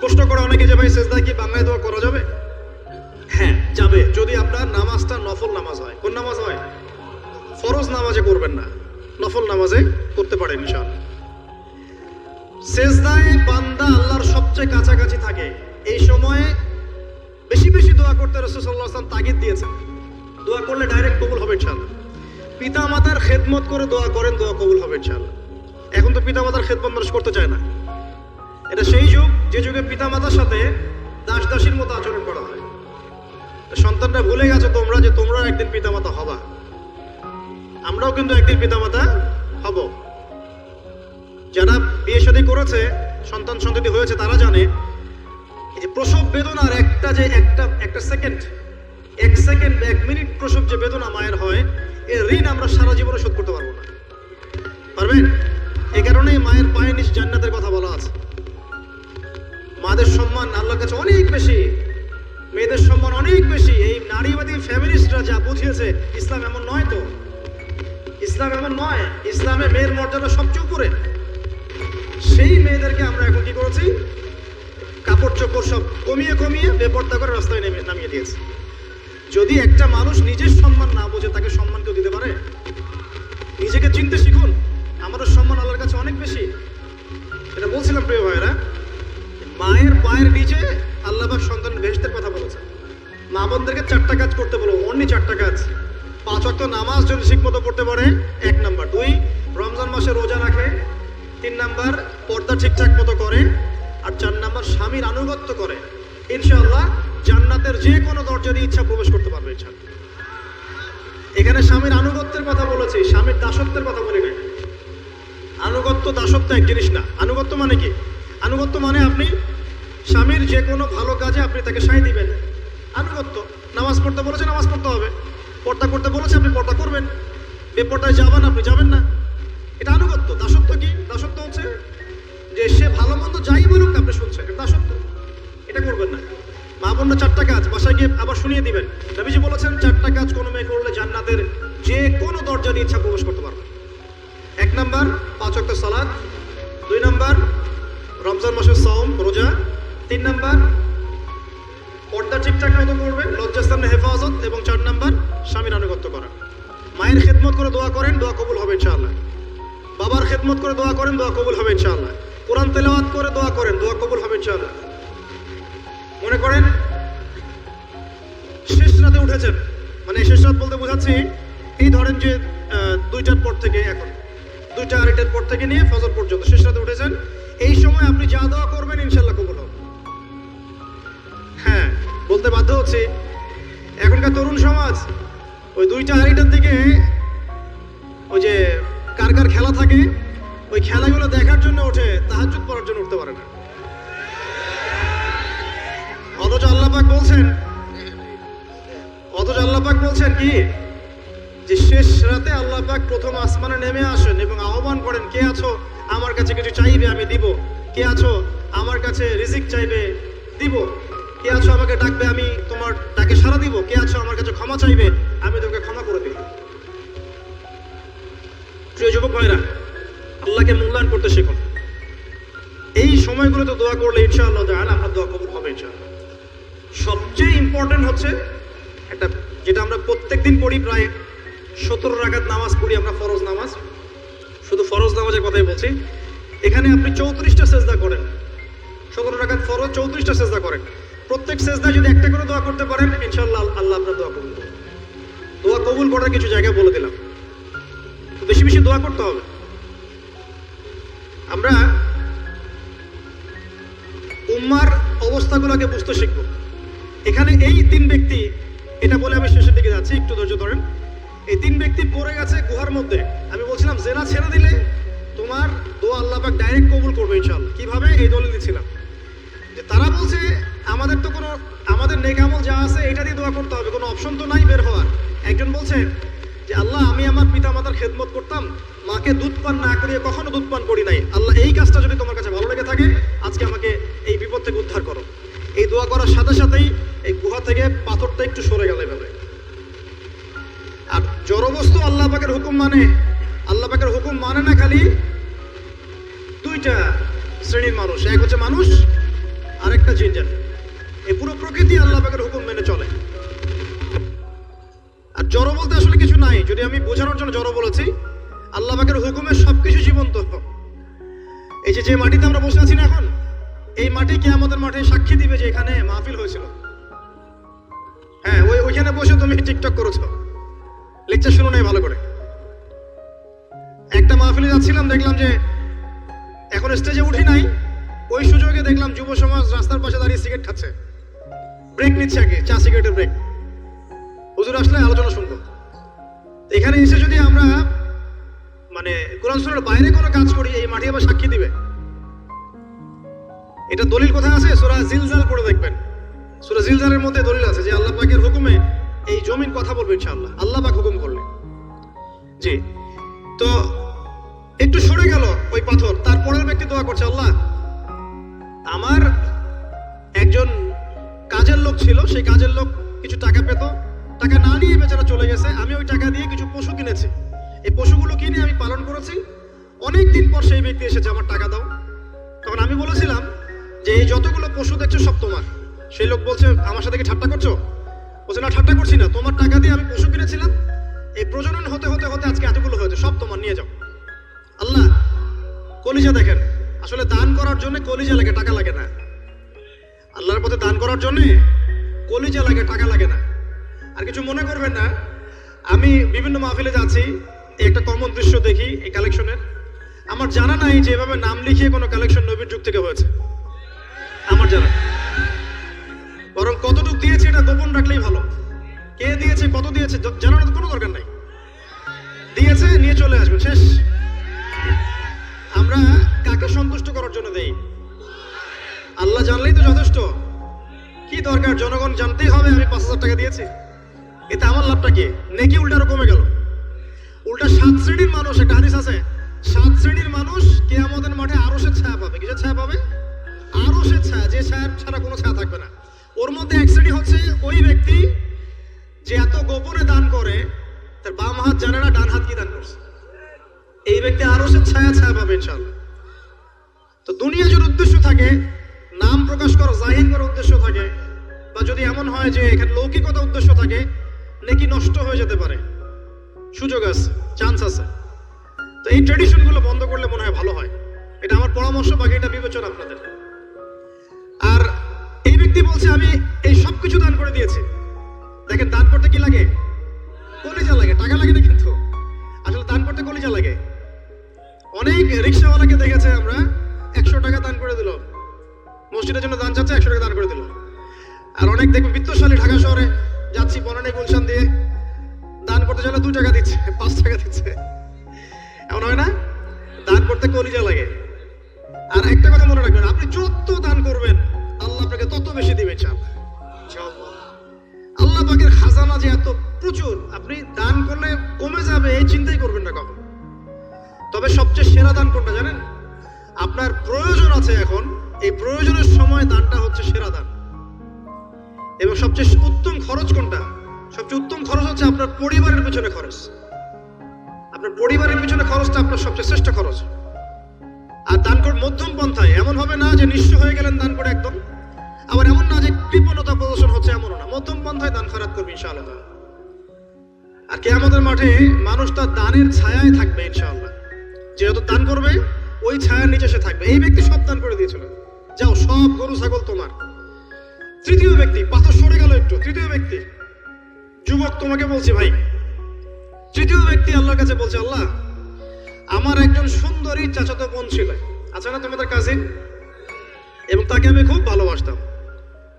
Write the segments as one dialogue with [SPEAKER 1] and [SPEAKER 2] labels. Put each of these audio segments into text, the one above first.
[SPEAKER 1] প্রশ্ন করে অনেকে যে ভাই সেজদায় কি বাংলায় দোয়া করা যাবে? হ্যাঁ যাবে। যদি আপনার নামাজটা নফল নামাজ হয়। কোন নামাজ হয়? ফরজ নামাজে করবেন না। নফল নামাজে করতে পারেন ইনশাআল্লাহ। সেজদায় বান্দা আল্লাহর সবচেয়ে কাছাকাছি থাকে। এই সময়ে বেশি বেশি দোয়া করতে রসুল সাল্লাহ আসলাম তাগিদ দিয়েছেন। দোয়া করলে ডাইরেক্ট কবুল হবে ইনশাআল্লাহ। পিতা মাতার খেদমত করে দোয়া করেন, দোয়া কবুল হবে ইনশাআল্লাহ। এখন তো পিতা মাতার খেদমত মানুষ করতে চায় না। এটা সেই যুগ যে যুগে পিতা মাতার সাথে দাস দাসীর মতো আচরণ করা হয়। সন্তানরা ভুলে গেছো তোমরা যে তোমরা একদিন পিতা মাতা হবা। আমরাও কিন্তু একদিন পিতা মাতা হব। যারা বিয়ে শাদী করেছে, সন্তান সন্ততি হয়েছে, তারা জানে যে প্রসব বেদনার একটা যে একটা একটা সেকেন্ড এক সেকেন্ড এক মিনিট প্রসব যে বেদনা মায়ের হয়, এর ঋণ আমরা সারা জীবনে শোধ করতে আল্লাহর কাছে অনেক বেশি। মেয়েদের সম্মান অনেক বেশি। এই নারীবাদী ফ্যামিলিস্টরা যা বুঝিয়েছে, ইসলাম এমন নয় তো। ইসলাম এমন নয় ইসলামে মেয়ের মর্যাদা সবচেয়ে উপরে। সেই মেয়েদেরকে আমরা এখন কি করেছি? কাপড় চোপড় সব কমিয়ে কমিয়ে বেপর্দা করে রাস্তায় নেমে নামিয়ে দিয়েছে। যদি একটা মানুষ নিজের সম্মান না বোঝে, তাকে সম্মান কেউ দিতে পারে? নিজেকে চিনতে শিখুন। আমাদের সম্মান আল্লাহর কাছে অনেক বেশি। এটা বলছিলাম প্রিয় ভাইরা মায়ের পায়ের নিচে আল্লাহবাক সন্তান ভেস্তের কথা বলেছে। মা বোনদেরকে চারটা কাজ করতে বলো অনলি চারটা কাজ। পাঁচ অক্ট নামাজ যদি ঠিক মতো পড়তে পারে, এক নাম্বার। দুই, রমজান মাসে রোজা রাখে। তিন নাম্বার, পর্দা ঠিকঠাক মতো করে। আর চার নাম্বার, স্বামীর আনুগত্য করে। ইনশাআল্লাহ জান্নাতের যে কোনো দরজা দিয়ে ইচ্ছা প্রবেশ করতে পারবে ইচ্ছা এখানে স্বামীর আনুগত্যের কথা বলেছি, স্বামীর দাসত্বের কথা বলি নাই। আনুগত্য দাসত্ব এক জিনিস না। আনুগত্য মানে কি? আনুগত্য মানে আপনি স্বামীর যে কোনো ভালো কাজে আপনি তাকে সাই দিবেন। আনুগত্য। নামাজ পড়তে বলেছে নামাজ পড়তে হবে। পর্দা করতে বলেছে আপনি পর্দা করবেন। বেপর্দায় যাবেন, আপনি যাবেন না। এটা আনুগত্য। দাসত্ব কি? দাসত্ব হচ্ছে যে সে ভালো মন্দ যাই বলুক আপনি শুনছেন। দাসত্ব। এটা করবেন না। মা বোনরা চারটা কাজ। বাসায় গিয়ে আবার শুনিয়ে দিবেন। নবীজি বলেছেন, চারটা কাজ কোনো মেয়ে করলে জান্নাতের যে কোনো দরজা দিয়ে ইচ্ছা প্রবেশ করতে পারবে। এক নাম্বার, পাঁচ অক্ট সালাদ দুই নাম্বার রমজান মাসের সওম, রোজা। তিন নাম্বার, পর্দা ঠিকঠাক মতো করবে লজ্জাস্থানের হেফাজত এবং চার নাম্বার, স্বামীর আনুগত্য করা। মায়ের খেদমত করে দোয়া করেন, দোয়া কবুল হবে ইনশাআল্লাহ। বাবার খেদমত করে দোয়া করেন, দোয়া কবুল হবে ইনশাআল্লাহ। কোরআন তেলাওয়াত করে দোয়া করেন, দোয়া কবুল হবে ইনশাআল্লাহ। মনে করেন, শেষ রাতে উঠেছেন। মানে শেষ রাত বলতে বোঝাচ্ছি, এই ধরেন যে দুইটার পর থেকে এখন, দুইটা আড়াইটার পর থেকে নিয়ে ফজর পর্যন্ত শেষ রাতে উঠেছেন। এই সময় আপনি যা দোয়া করবেন, ইনশাল্লাহ কবুল হবে। হ্যাঁ বলতে বাধ্য হচ্ছি, এখনকার তরুণ সমাজ, ওই দুইটা আড়াইটার দিকে ওই যে কার কার খেলা থাকে, ওই খেলাগুলো দেখার জন্য ওঠে তাহাজুদ পড়ার জন্য উঠতে পারে না। অথচ আল্লাপাক বলছেন, অথচ আল্লাপাক বলছেন কি? যে শেষ রাতে আল্লাহ পাক প্রথম আসমানে নেমে আসেন এবং আহ্বান করেন, কে আছো? আমার কাছে কিছু চাইবে, আমি দিব। কে আছো? আমার কাছে রিজিক চাইবে, দিব। কে আছো আমাকে ডাকবে, আমি তোমার ডাকে সাড়া দিব। কে আছো আমার কাছে ক্ষমা চাইবে, আমি তোকে ক্ষমা করে দিব। প্রিয় যুবক ভাইরা, আল্লাহকে মূল্যায়ন করতে শিখুন। এই সময়গুলোতে দোয়া করলে ইনশাআল্লাহ জান আপনার দোয়া কবুল হবে ইনশাআল্লাহ। সবচেয়ে ইম্পর্টেন্ট হচ্ছে একটা, যেটা আমরা প্রত্যেক দিন পড়ি প্রায় সতেরো রাকাত নামাজ পড়ি আমরা, ফরজ নামাজ। শুধু ফরজ নামাজের কথাই বলছি। এখানে আপনি চৌত্রিশটা সেজদা করেন। সতেরো রাকাত ফরজ, চৌত্রিশটা সেজদা করেন। প্রত্যেক সেজদা যদি একটা করে দোয়া করতে পারেন ইনশাল্লাহ আল্লাহ আপনার দোয়া কবুল। দোয়া কবুল করার কিছু জায়গায় বলে দিলাম। বেশি বেশি দোয়া করতে হবে। আমরা উম্মার অবস্থাগুলোকে বুঝতে শিখব। এখানে এই তিন ব্যক্তি, এটা বলে আমি শেষের দিকে যাচ্ছি, একটু ধৈর্য ধরেন। এই তিন ব্যক্তি পড়ে গেছে গুহার মধ্যে। আমি বলছিলাম, জেনা ছেড়ে দিলে তোমার দোয়া আল্লাহ পাক ডাইরেক্ট কবুল করবে ইনশাআল্লাহ। কীভাবে? এই দলিল দিচ্ছিলাম যে তারা বলছে, আমাদের তো কোনো, আমাদের আমল যা আছে, এটা দিয়ে দোয়া করতে হবে। কোনো অপশন তো নাই বের হওয়ার। একজন বলছে, যে আল্লাহ, আমি আমার পিতা মাতার খেদমত করতাম। মাকে দুধ পান না করিয়ে কখনো দুধ পান করি নাই। আল্লাহ, এই কাজটা যদি তোমার কাছে ভালো লেগে থাকে, আজকে আমাকে এই বিপদ থেকে উদ্ধার করো। এই দোয়া করার সাথে সাথেই এই গুহা থেকে পাথরটা একটু সরে গেল এভাবে। জড়বস্তু আল্লাহ পাকের হুকুম মানে। আল্লাহ পাকের হুকুম মানে না খালি দুইটা শ্রেণির মানুষ। এক হচ্ছে মানুষ আর একটা জিনজান। এই পুরো প্রকৃতি আল্লাহ পাকের হুকুম মেনে চলে। আর জড় বলতে আসলে কিছু নাই। যদি আমি বোঝানোর জন্য জড় বলেছি, আল্লাহ পাকের হুকুমে সবকিছু জীবন্ত। এই যে যে মাটিতে আমরা বসে আছি না এখন, এই মাটি কে আমাদের মাঠে সাক্ষী দিবে যে এখানে মাহফিল হয়েছিল। হ্যাঁ ওই ওইখানে বসে তুমি টিকটক করেছ। লেকচার শুনো নাই ভালো করে। একটা মাহফিলে যাচ্ছিলাম, দেখলাম যে এখন স্টেজে উঠি নাই। ওই সুযোগে দেখলাম যুব সমাজ রাস্তার পাশে দাঁড়িয়ে সিগারেট খাচ্ছে। ব্রেক নিচ্ছে আগে, চা সিগারেটের ব্রেক হুজুর আসলে আলোচনা শুনব। এখানে এসে যদি আমরা মানে কোরআন সুরের বাইরে কোনো কাজ করি, এই মাটি আবার সাক্ষী দিবে। এটা দলিল কোথায় আছে? সুরা জিলজাল পড়ে দেখবেন। সুরা জিলজালের মধ্যে দলিল আছে যে আল্লাহ পাকের হুকুমে এই জমিন কথা বলবে ইনশাআল্লাহ। আল্লাহ পাক হুকুম করলে জি। তো একটু সরে গেল ওই পাথর, তারপরের ব্যক্তি দোয়া করছে, আল্লাহ, আমার একজন কাজের লোক ছিল, সেই কাজের লোক কিছু টাকা পেত, টাকা না নিয়ে বেচারা চলে গেছে, আমি ওই টাকা দিয়ে কিছু পশু কিনেছি। এই পশুগুলো কিনে আমি পালন করেছি। অনেক দিন পর সেই ব্যক্তি এসেছে, আমার টাকা দাও। তখন আমি বলেছিলাম যে, এই যতগুলো পশু দেখছ সব তোমার। সেই লোক বলছে, আমার সাথে কি ঠাট্টা করছ? বলছে না ঠাট্টা করছি না। তোমার টাকা দিয়ে আমি পশু কিনেছিলাম। এই প্রজনন হতে হতে হতে আজকে এতগুলো হয়েছে, সব তোমার নিয়ে যাও। আল্লাহ, কলিজা দেখেন। আসলে দান করার জন্য কলিজা লাগে, টাকা লাগে না। আল্লাহর পথে দান করার জন্য কলিজা লাগে, টাকা লাগে না। আর কিছু মনে করবেন না, আমি বিভিন্ন মাহফিলে যাচ্ছি একটা কমন দৃশ্য দেখি, এই কালেকশনের আমার জানা নাই যে এভাবে নাম লিখিয়ে কোনো কালেকশন নবীর যুগ থেকে হয়েছে। আমার জানা। বরং কতটুকু দিয়েছে এটা গোপন রাখলেই ভালো। কে দিয়েছে, কত দিয়েছে জানানোর কোনো দরকার নাই। দিয়েছে, নিয়ে চলে আসবে, শেষ। আমরা কাকে সন্তুষ্ট করার জন্য দেই? আল্লাহ জানলেই তো যথেষ্ট। কি দরকার? জনগণ জানতেই হবে, আমি পাঁচ হাজার টাকা দিয়েছি। এতে আমার লাভটা কি? নেকি উল্টা আরও কমে গেল। উল্টা সাত শ্রেণির মানুষ, একটা হাদিস আছে, সাত শ্রেণির মানুষ কে আমাদের মাঠে আরও সে ছায়া পাবে। কিসের ছায়া পাবে? আরও সে ছায়া, যে ছায়া ছাড়া কোনো ছায়া থাকবে না। ওর মধ্যে এক শ্রেণি হচ্ছে ওই ব্যক্তি যে এত গোপনে দান করে, তার বাম হাত জানে না, ডান হাত কি দান করছে। এই ব্যক্তি আরও সে ছায়া ছায়া পাবে ইনশাল্লাহ তো দুনিয়া যদি উদ্দেশ্য থাকে, নাম প্রকাশ করা, জাহির করার উদ্দেশ্য থাকে, বা যদি এমন হয় যে এখানে লৌকিকতা উদ্দেশ্য থাকে, নাকি নষ্ট হয়ে যেতে পারে। সুযোগ আছে চান্স আছে। তো এই ট্রেডিশনগুলো বন্ধ করলে মনে হয় ভালো হয়। এটা আমার পরামর্শ বাকি এটা বিবেচনা আপনাদের। আর ব্যক্তি বলছে, আমি এই সব কিছু দান করে দিয়েছি। দেখেন, দান করতে কি লাগে? কলিজা লাগে, টাকা লাগে না কিন্তু। আসলে দান করতে কলিজা লাগে। অনেক রিক্সাওয়ালাকে দেখেছে আমরা, একশো টাকা দান করে দিল। মসজিদের জন্য দান চাচ্ছে, একশো টাকা দান করে দিল। আর অনেক দেখবেন, বিত্তশালী ঢাকা শহরে যাচ্ছি, বনানী গুলশান দিয়ে। দান করতে চাইলে দু টাকা দিচ্ছে, পাঁচ টাকা দিচ্ছে। এমন হয় না? দান করতে কলিজা লাগে। আর একটা কথা মনে রাখবেন, আপনি যত যাবে এই চিন্তাই করবেন না কখন। তবে সবচেয়ে সেরা দান কোনটা জানেন? আপনার প্রয়োজন আছে এখন, এই প্রয়োজনের সময় দানটা হচ্ছে সেরা দান। এবং সবচেয়ে উত্তম খরচ কোনটা? সবচেয়ে উত্তম খরচ হচ্ছে আপনার পরিবারের পিছনে খরচ। আপনার পরিবারের পিছনে খরচটা আপনার সবচেয়ে শ্রেষ্ঠ খরচ। আর দান কর মধ্যম পন্থায়। এমন হবে না যে নিঃস্ব হয়ে গেলেন দান করে একদম। আবার এমন না যে কৃপণতা প্রদর্শন হচ্ছে এমনও না। মধ্যম পন্থায় দান খরাত করবে ইনশাআল্লাহ। আর কে আমাদের মাঠে মানুষ তার দানের ছায়ায় থাকবে ইনশাআল্লাহ। যেহেতু দান করবে, ওই ছায়ার নিচে সে থাকবে। এই ব্যক্তি সব দান করে দিয়েছিল। যাও, সব গরু, ছাগল তোমার। তৃতীয় ব্যক্তি, পাথর সরে গেল একটু। তৃতীয় ব্যক্তি, যুবক তোমাকে বলছি ভাই। তৃতীয় ব্যক্তি আল্লাহর কাছে বলছে, আল্লাহ, আমার একজন সুন্দরী চাচাতো বোন ছিল। আছে না তোমাদের কাজিন এবং তাকে আমি খুব ভালোবাসতাম।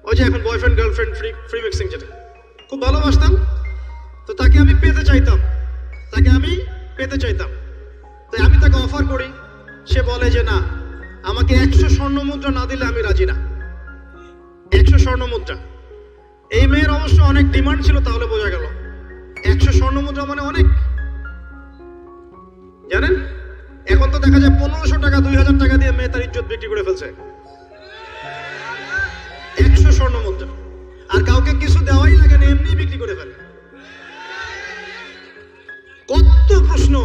[SPEAKER 1] ওই যে এখন boyfriend girlfriend free free mixing যেটা। খুব ভালোবাসতাম। তো তাকে আমি পেতে চাইতাম। তাকে আমি পেতে চাইতাম। তাই আমি তাকে অফার করি। সে বলে যে, না, আমাকে একশো স্বর্ণ মুদ্রা না দিলে আমি রাজি না। একশো স্বর্ণ মুদ্রা। এই মেয়ের অবশ্য অনেক ডিমান্ড ছিল, তাহলে বোঝা গেল। একশো স্বর্ণ মুদ্রা মানে অনেক। জানেন? এখন তো দেখা যায় পনেরোশো টাকা, দুই হাজার টাকা দিয়ে মেয়ে তার ইজ্জত বিক্রি করে ফেলছে। একশো স্বর্ণ মুদ্রা। আর কাউকে কিছু দেওয়াই লাগে না এমনি বিক্রি করে ফেলে। কত প্রশ্ন,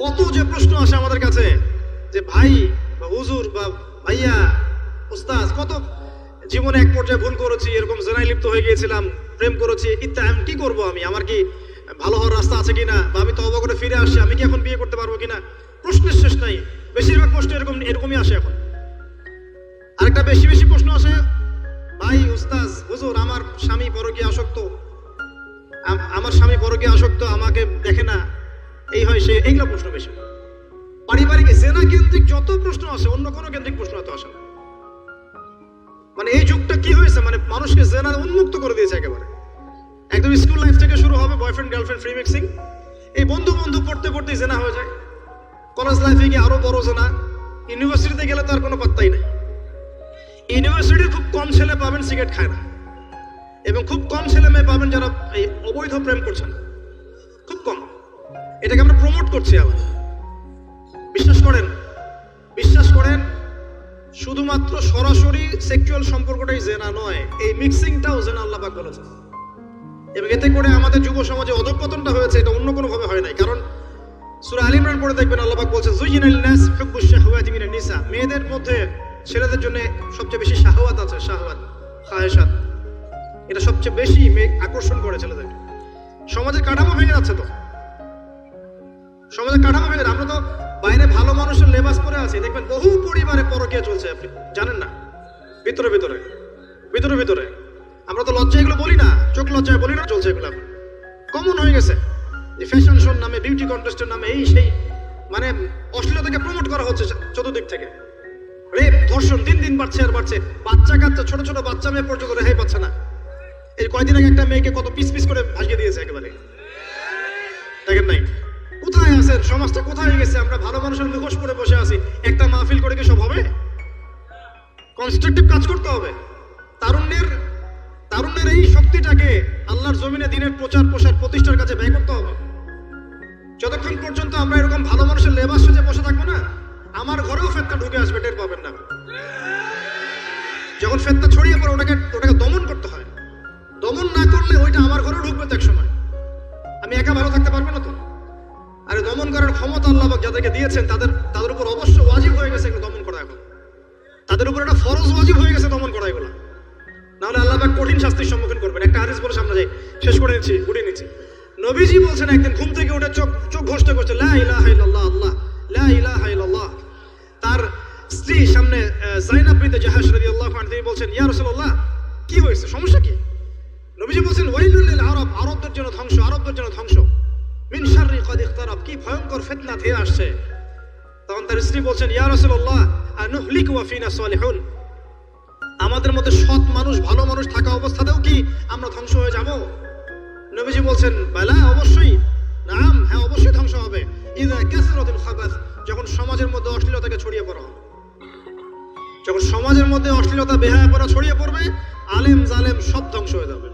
[SPEAKER 1] কত যে প্রশ্ন আসে আমাদের কাছে যে ভাই বা হুজুর বা ভাইয়া উস্তাজ কত জীবনে এক পর্যায়ে ভুল করেছি, এরকম জেনায় লিপ্ত হয়ে গিয়েছিলাম, প্রেম করেছি, ইত্যাদি কি করব আমি? আমার কি ভালো হওয়ার রাস্তা আছে কিনা? বা আমি তবা করে ফিরে আসছি, আমি কি এখন বিয়ে করতে পারব কিনা? প্রশ্নের শেষ নাই। বেশিরভাগ প্রশ্ন এরকম, এরকমই আসে এখন। আরেকটা বেশি বেশি প্রশ্ন আসে, ভাই উস্তাজ হুজুর, আমার স্বামী পরকীয় আসক্ত আমার স্বামী পরকীয় আসক্ত, আমাকে দেখে না। এই হয় সে, এইগুলো প্রশ্ন বেশি। পারিবারিক জেনা কেন্দ্রিক যত প্রশ্ন আসে অন্য কোনো কেন্দ্রিক প্রশ্ন এত আসে না। মানে এই যুগটা কি হয়েছে? মানে মানুষকে জেনা উন্মুক্ত করে দিয়েছে একেবারে। একদম স্কুল লাইফ থেকে শুরু হবে বয়ফ্রেন্ড গার্লফ্রেন্ড ফ্রি মিক্সিং এই বন্ধু বন্ধু পড়তে পড়তে জেনা হয়ে যায়। কলেজ লাইফে গিয়ে আরও বড় জেনা। ইউনিভার্সিটিতে গেলে তো আর কোনো পাত্তাই নাই। ইউনিভার্সিটির খুব কম ছেলে পাবেন, সিগারেট খায় না। এবং খুব কম ছেলে মেয়ে পাবেন যারা এই অবৈধ প্রেম করছেন। খুব কম। এটাকে আমরা প্রমোট করছি আবার। বিশ্বাস করেন বিশ্বাস করেন, শুধুমাত্র সরাসরি সেক্সুয়াল সম্পর্কটাই জেনা নয়, এই মিক্সিংটাও জেনা আল্লাহ পাক বলেছেন। এবং এতে করে আমাদের যুব সমাজে অধঃপতনটা হয়েছে, এটা অন্য কোনো ভাবে হয় নাই। কারণ সূরা আলী ইমরান পড়ে দেখবেন আল্লাহ পাক বলছেন যুইনাল নাস হুব্বুশ শাহওয়াতি মিনান নিসা। মেয়েদের মধ্যে ছেলেদের জন্য সবচেয়ে বেশি শাহওয়াত আছে, শাহওয়াত, খায়েশাত। এটা সবচেয়ে বেশি মেয়ে আকর্ষণ করে ছেলেদেরকে সমাজের কাঠামো ভেঙে যাচ্ছে তো। সমাজের কাঠামো ভেঙে আমরা তো বাইরে ভালো মানুষের লেবাস পরে আছি। দেখবেন বহু পরিবারে পরকে চলছে আপনি। জানেন না? ভিতরে ভিতরে। ভিতরে ভিতরে। আমরা তো লজ্জা এগুলো বলি না। চোখ লজ্জায় বলি না, চলছে এগুলো কমন হয়ে গেছে। যে ফ্যাশন শোর নামে বিউটি কন্টেস্টের নামে, এই সেই মানে অশ্লীলতাকে প্রমোট করা হচ্ছে চতুর্দিক থেকে। রেপ ধর্ষণ, দিন দিন বাড়ছে আর বাড়ছে। বাচ্চা কাচ্চা, ছোট ছোট বাচ্চা মেয়ে পর্যন্ত রেহাই পাচ্ছে না। এই কয়দিন আগে একটা মেয়েকে কত পিস পিস করে ভাসিয়ে দিয়েছে একেবারে। দেখেন নাই? কোথায় আছেন? সমাজটা কোথায় গেছে? আমরা ভালো মানুষের মুখোশ পরে বসে আছি। একটা মাহফিল করে কি সব হবে? কনস্ট্রাকটিভ কাজ করতে হবে। তারুণ্যের তারুণ্যের এই শক্তিটাকে আল্লাহর জমিনে দিনের প্রচার, প্রসার, প্রতিষ্ঠার কাছে ব্যয় করতে হবে। যতক্ষণ পর্যন্ত আমরা এরকম ভালো মানুষের লেবাস সেজে বসে থাকব না, আমার ঘরেও ফেতনা ঢুকে আসবে, টের পাবেন না। যখন ফেতনা ছড়িয়ে পড়ে, ওটাকে ওটাকে দমন করতে হয়। দমন না করলে ওইটা আমার ঘরেও ঢুকবে তো সময়। আমি একা ভালো থাকতে পারব না তো। আরে দমন করার ক্ষমতা আল্লাহ যাদেরকে দিয়েছেন, তাদের তাদের উপর অবশ্য ওয়াজিব হয়ে গেছে দমন করা এখন। তাদের উপর একটা ফরজ ওয়াজিব হয়ে গেছে দমন করা এগুলো। নাহলে আল্লাহ কঠিন শাস্তির সম্মুখীন করবেন। একটা হাদিস বলে সামনে যাই। শেষ করে নিচ্ছি, উঠিয়ে নিচ্ছি। নবীজি বলছেন, একদিন ঘুম থেকে উঠে চোখ চোখ ঘোষণা করছে, লা ইলাহা ইল্লাল্লাহ, আল্লাহ, লা ইলাহা ইল্লাল্লাহ। তার স্ত্রী সামনে জাইনাব বিনতে জাহাশ রাদিয়াল্লাহু আনহা, তিনি বলছেন, ইয়া রাসূলুল্লাহ, কি হয়েছে? সমস্যা কি? নবীজি বলছেন, ওয়াইলুল আরব, আরবদের জন্য ধ্বংস, আরবদের জন্য ধ্বংস। মিন শাররি কদ ইখতারাব। কি ভয়ঙ্কর ফিতনা ধেয়ে আসছে। তখন তার স্ত্রী বলছেন, ইয়া রাসূলুল্লাহ আনুহলিক ওয়া ফিনা সালিহুন? আমাদের মধ্যে সৎ মানুষ, ভালো মানুষ থাকা অবস্থাতেও কি আমরা ধ্বংস হয়ে যাব? নবীজি বলছেন, বালা, অবশ্যই। নাম হ্যাঁ অবশ্যই ধ্বংস হবে। ইদা কাসরাতুল খাবাস, যখন সমাজের মধ্যে অশ্লীলতাকে ছড়িয়ে পড়া যখন সমাজের মধ্যে অশ্লীলতা বেহায়া পড়া ছড়িয়ে পড়বে, আলেম জালেম সব ধ্বংস হয়ে যাবে।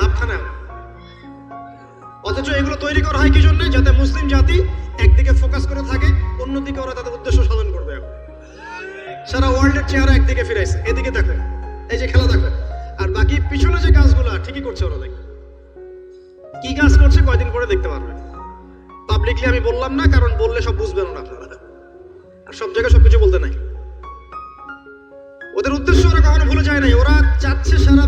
[SPEAKER 1] ভাবখানা অথচ এগুলো তৈরি করা হয় কি জন্য যাতে মুসলিম জাতি একদিকে ফোকাস করে থাকে, অন্যদিকে ওরা তাদের উদ্দেশ্য সাধন করবে সারা ওয়ার্ল্ডের চেহারা একদিকে ফিরাইছে। এদিকে দেখো এই যে খেলা দেখো আর বাকি পিছনে যে কাজগুলো, ঠিকই করছে ওরা দেখো। কি কাজ করছে কয়দিন পরে দেখতে পারবে। পাবলিকলি আমি বললাম না, কারণ বললে সব বুঝবেন না আপনারা। আর সব জায়গায় সবকিছু বলতে নাই। ওদের উদ্দেশ্য ওরা কখনো ভুলে যায় নাই। ওরা চাচ্ছে সারা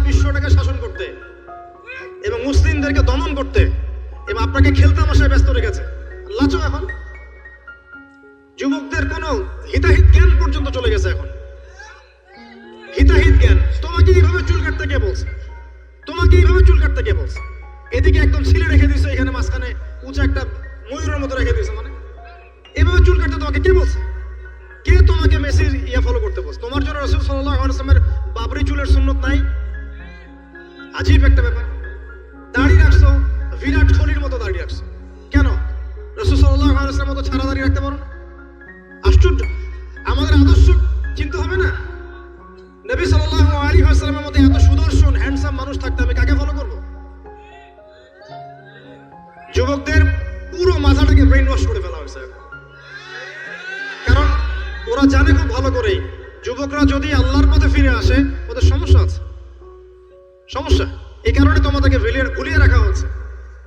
[SPEAKER 1] আপনাকে খেলতে আমাশায় ব্যস্ত রেখেছে। লাচো এখন। যুবকদের কোনো হিতাহিত জ্ঞান পর্যন্ত চলে গেছে এখন। হিতাহিত জ্ঞান। তোমাকে এইভাবে চুল কাটতে কে বলছে? তোমাকে এইভাবে চুল কাটতে কে বলছে? এদিকে একদম ছিলে রেখে দিয়েছ, এখানে মাঝখানে উঁচু একটা ময়ূরের মতো রেখে দিয়েছ মানে। এভাবে চুল কাটতে তোমাকে কে বলছে? কে তোমাকে মেসির ইয়া ফলো করতে বলছে? তোমার জন্য রসুল বাবরি চুলের সুন্নত নাই? আজীব একটা ব্যাপার। দাঁড়িয়ে রাখছো বিরাট কোহলির মতো দাঁড়িয়ে রাখছো কেন? রসুল সাল্লাহ মতো ছাড়া দাঁড়িয়ে রাখতে পারো না? আশ্চর্য। আমাদের আদর্শ চিন্তা হবে না? নবী সাল্লাল্লাহু আলাইহি ওয়াসাল্লামের মতো এত সুদর্শন হ্যান্ডসাম মানুষ থাকতে আমি কাকে ফলো করব? যুবকদের পুরো মাথাটাকে ব্রেন ওয়াশ করে ফেলা হয়েছে। কারণ ওরা জানে খুব ভালো করেই, যুবকরা যদি আল্লাহর পথে ফিরে আসে, ওদের সমস্যা আছে। সমস্যা? এই কারণে তোমাদেরকে ভুলিয়ে রাখা হচ্ছে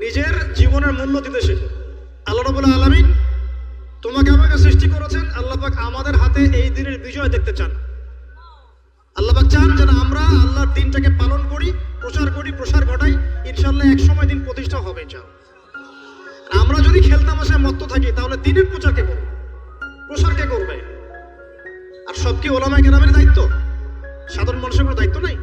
[SPEAKER 1] নিজের জীবনের মূল্য দিতে শেখো। আল্লাহ রবুল্লা আলমিন তোমাকে আমাকে সৃষ্টি করেছেন। আল্লাহ পাক আমাদের হাতে এই দিনের বিজয় দেখতে চান। আল্লাহ পাক চান যেন আমরা আল্লাহর দিনটাকে পালন করি, প্রচার করি, প্রসার ঘটাই। ইনশাল্লাহ এক সময় দিন প্রতিষ্ঠা হবে চান আমরা যদি খেলতামাশায় মত্ত থাকি, তাহলে দিনের প্রচার কে করবে? প্রসার কে করবে? আর সব কি ওলামায় গ্রামের দায়িত্ব? সাধারণ মানুষের কোনো দায়িত্ব নাই?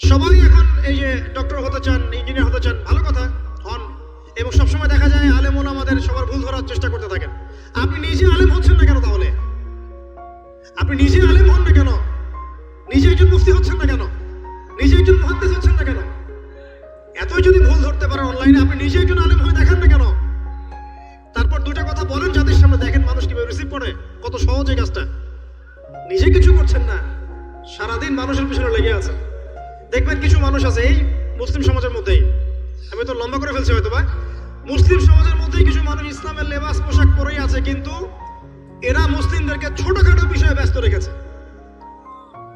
[SPEAKER 1] সবাই এখন এই যে ডক্টর হতে চান, ইঞ্জিনিয়ার হতে চান, ভালো কথা, হন। এবং সবসময় দেখা যায় আলেম আমাদের সবার ভুল ধরার চেষ্টা করতে থাকেন। আপনি নিজে আলেম হচ্ছেন না কেন তাহলে? আপনি নিজে আলেম হন না কেন? নিজে একজন মুফতি হচ্ছেন না কেন? নিজে একজন মহাদ্দেশ হচ্ছেন না কেন? এতই যদি ভুল ধরতে পারেন অনলাইনে আপনি নিজে একজন আলেম হয়ে দেখান না কেন? তারপর দুটা কথা বলেন, যাদের সামনে দেখেন মানুষ কীভাবে রিসিভ করে, কত সহজ এই কাজটা। নিজে কিছু করছেন না, সারাদিন মানুষের পিছনে লেগে আছে দেখবেন কিছু মানুষ আছে, এই মুসলিম সমাজের মধ্যেই। আমি তো লম্বা করে ফেলছি হয়তো বা মুসলিম সমাজের মধ্যেই কিছু মানুষ ইসলামের লেবাস পোশাক পরেই আছে, কিন্তু এরা মুসলিমদেরকে ছোটখাটো বিষয়ে ব্যস্ত রেখেছে।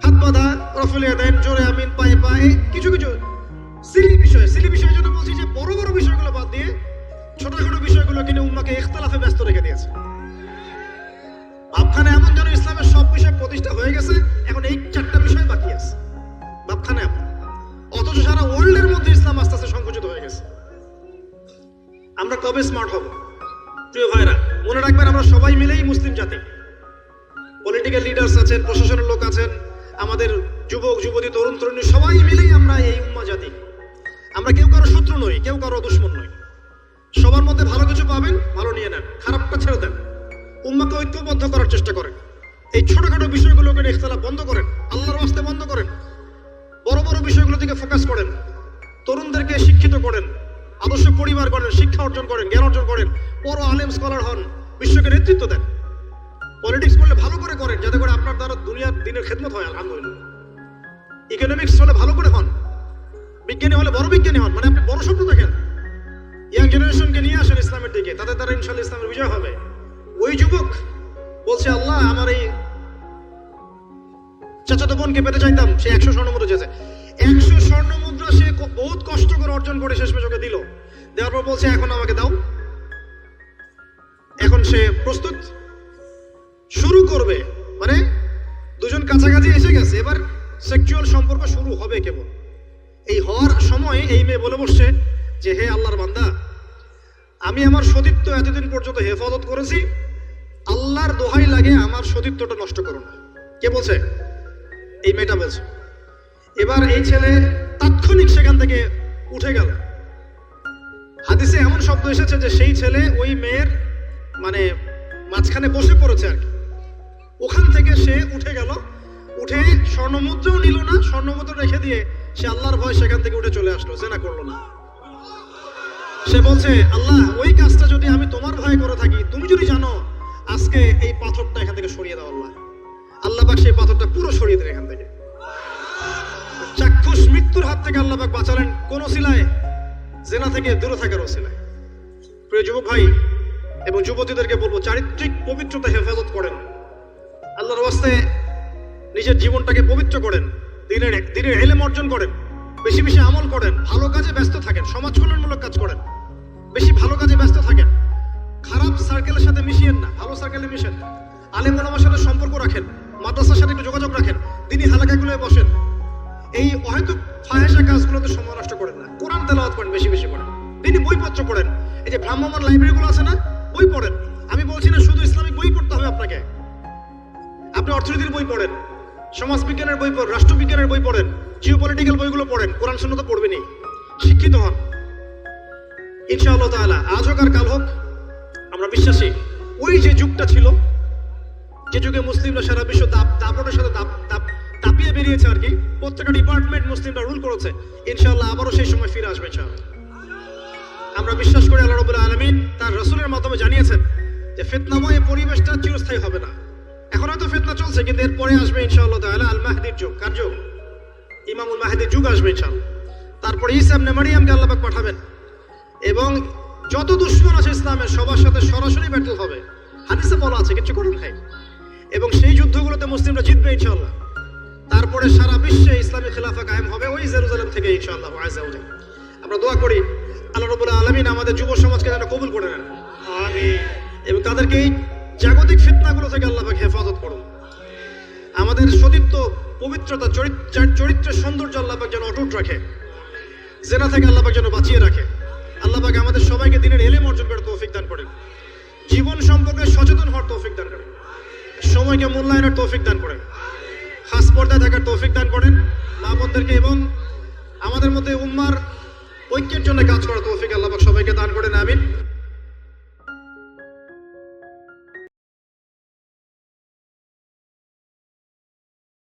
[SPEAKER 1] হাত বাঁধা রফলিয়া দেন জোরে আমিন, পায়ে পায়ে, কিছু কিছু সিলি বিষয়। সিলি বিষয়ের জন্য বলছি যে, বড় বড় বিষয়গুলো বাদ দিয়ে ছোটখাটো বিষয়গুলো কিনে উম্মাকে ইখতলাফে ব্যস্ত রেখে দিয়েছে। ভাবখানে এমন যেন ইসলামের সব বিষয় প্রতিষ্ঠা হয়ে গেছে, এখন এই চারটা বিষয় বাকি আছে। ভাবখানে এমন। অথচ সারা ওয়ার্ল্ডের মধ্যে ইসলাম আস্তে আস্তে সংকুচিত হয়ে গেছে। আমরা কবে স্মার্ট হব? প্রিয় ভাইরা মনে রাখবেন আমরা সবাই মিলেই মুসলিম জাতি। পলিটিক্যাল লিডার্স আছেন, প্রশাসনের লোক আছেন, আমাদের যুবক, যুবতী, তরুণ, তরুণী, সবাই মিলেই আমরা এই উম্মা জাতি। আমরা কেউ কারও শত্রু নই, কেউ কারও দুশ্মন নই। সবার মধ্যে ভালো কিছু পাবেন, ভালো নিয়ে নেন, খারাপটা ছেড়ে দেন। উম্মাকে ঐক্যবদ্ধ করার চেষ্টা করেন। এই ছোটখাটো বিষয়গুলোকে ইখতলাফ বন্ধ করেন, আল্লাহর ওয়াস্তে বন্ধ করেন। বড় বড় বিষয়গুলো থেকে ফোকাস করেন। তরুণদেরকে শিক্ষিত করেন। আদর্শ পরিবার করেন শিক্ষা অর্জন করেন, জ্ঞান অর্জন করেন। বড় আলেম স্কলার হন, বিশ্বকে নেতৃত্ব দেন। পলিটিক্স করলে ভালো করে করেন, যাতে করে আপনার দ্বারা দুনিয়ার দিনের খেদমত হয়, আলহামদুলিল্লাহ। ইকোনমিক্স হলে ভালো করে হন। বিজ্ঞানী হলে বড় বিজ্ঞানী হন মানে আপনি বড় স্বপ্ন দেখেন। ইয়াং জেনারেশনকে নিয়ে আসেন ইসলামের দিকে তাদের দ্বারা ইনশাল্লাহ ইসলামের বিজয় হবে। ওই যুবক বলছে, আল্লাহ, আমার এই চাচাতো বোনকে পেতে চাইতাম, সে একশো স্বর্ণ মুদ্রা চেয়েছে। একশো স্বর্ণ মুদ্রা সে বহুত কষ্ট করে অর্জন করে শেষমেশ ওকে দিল। দেওয়ার পর বলছে, এখন আমাকে দাও। এখন সে প্রস্তুত। শুরু করবে। মানে দুজন কাছাকাছি এসে গেছে। এবার সেক্সুয়াল সম্পর্ক শুরু হবে কেবল। এই হওয়ার সময় এই মেয়ে বলে বসছে যে, হে আল্লাহর বান্দা, আমি আমার সতীত্ব এতদিন পর্যন্ত হেফাজত করেছি। আল্লাহর দোহাই লাগে আমার সতীত্বটা নষ্ট করো না। কে বলছে? এই মেয়েটা বলছে। এবার এই ছেলে তাৎক্ষণিক সেখান থেকে উঠে গেল। হাদিসে এমন শব্দ এসেছে যে সেই ছেলে ওই মেয়ের মানে মাঝখানে বসে পড়েছে আর কি। ওখান থেকে সে উঠে গেল। উঠে স্বর্ণমুদ্রাও নিল না, স্বর্ণমুদ্র রেখে দিয়ে সে আল্লাহর ভয় সেখান থেকে উঠে চলে আসলো, জেনা করল না। সে বলছে, আল্লাহ, ওই কাজটা যদি আমি তোমার ভয় করে থাকি, তুমি যদি জানো, আজকে এই পাথরটা এখান থেকে সরিয়ে দাও, আল্লাহ। আল্লাহ পাক সেই পাথরটা পুরো সরিয়ে দিলেন এখান থেকে। চাক্ষুষ মৃত্যুর হাত থেকে আল্লাহ পাক বাঁচালেন কোন সিলায় জেনা থেকে দূরে থাকার ওসিলায় প্রিয় যুবক ভাই এবং যুবতীদেরকে বলব, চারিত্রিক পবিত্রতা হেফাজত করেন। আল্লাহর ওয়াস্তে নিজের জীবনটাকে পবিত্র করেন, দিনের দিনের এলেম অর্জন করেন, বেশি বেশি আমল করেন, ভালো কাজে ব্যস্ত থাকেন সমাজ কল্যাণমূলক কাজ করেন, বেশি ভালো কাজে ব্যস্ত থাকেন। খারাপ সার্কেলের সাথে মিশিয়েন না, ভালো সার্কেলে মিশেন আলেম ওলামার সাথে সম্পর্ক রাখেন। মাদ্রাসার সাথে একটু যোগাযোগ রাখেন। তিনি হালাকাগুলোয় বসেন। এই অহেতুক ফাহেসা কাজগুলোতে সময় নষ্ট করেন না। কোরআন তেলাওয়াত করেন, বেশি বেশি করেন। তিনি বইপত্র পড়েন। এই যে ভ্রাম্যমান লাইব্রেরিগুলো আছে না, বই পড়েন। আমি বলছি না শুধু ইসলামিক বই পড়তে হবে আপনাকে। আপনি অর্থনীতির বই পড়েন, সমাজবিজ্ঞানের বই পড়েন, রাষ্ট্রবিজ্ঞানের বই পড়েন জিও পলিটিক্যাল বইগুলো পড়েন। কোরআন শূন্য তো পড়বেনি শিক্ষিত হন। ইনশাআল্লাহ তাআলা, আজ হোক আর কাল হোক, আমরা বিশ্বাসী। ওই যে যুগটা ছিল যে যুগে মুসলিমরা সারা বিশ্ব দাপ দাপটের সাথে দাপ দাপ দাপিয়ে বেরিয়েছে আর কি, প্রত্যেকটা ডিপার্টমেন্ট মুসলিমরা রুল করেছে। ইনশাআল্লাহ আবারও সেই সময় ফিরে আসবে আমরা বিশ্বাস করি আল্লাহ রবুল্লা আলমিন তার রসুলের মাধ্যমে জানিয়েছেন যে ফিতনাময় পরিবেশটা চিরস্থায়ী হবে না। এখন হয়তো ফিতনা চলছে, কিন্তু এরপরে আসবে ইনশাআল্লাহ তাআলা আল মাহদির যুগ। কার যুগ? ইমামুল মাহদির যুগ আসবে ইনশাআল্লাহ। তারপরে ইসা ইবনে মারিয়ামকে আল্লাহ পাঠাবেন। এবং যত দুশ্মন আছে ইসলামের, সবার সাথে সরাসরি ব্যাটল হবে। হাদিসে বলা আছে কিছু করেন নাই। এবং সেই যুদ্ধগুলোতে মুসলিমরা জিতবে ইনশাআল্লাহ। তারপরে সারা বিশ্বে ইসলামী খেলাফা কায়েম হবে ওই জেরুজালেম থেকে ওয়া আমরা দোয়া করি আল্লাহ রাব্বুল আলামিন আমাদের যুব সমাজকে যেন কবুল করে নেন। এবং তাদেরকে এই জাগতিক ফিতনাগুলো থেকে আল্লাহকে হেফাজত করুন। আমাদের সতীত্ব পবিত্রতা চরিত্র চরিত্রের সৌন্দর্য আল্লাহবাক যেন অটুট রাখে। জেনা থেকে আল্লাহবাক যেন বাঁচিয়ে রাখে। আল্লাহবাক আমাদের সবাইকে দিনের এলেম অর্জন করে তৌফিক দান করেন। জীবন সম্পর্কে সচেতন হওয়ার তৌফিক দান করেন। সময়কে মূল্যায়নের তৌফিক দান করেন। খাস পর্দায় থাকার তৌফিক দান করেন। মা বোনদেরকে এবং আমাদের মধ্যে উম্মার ঐক্যের জন্য কাজ করার তৌফিক আল্লাহ সবাইকে দান করেন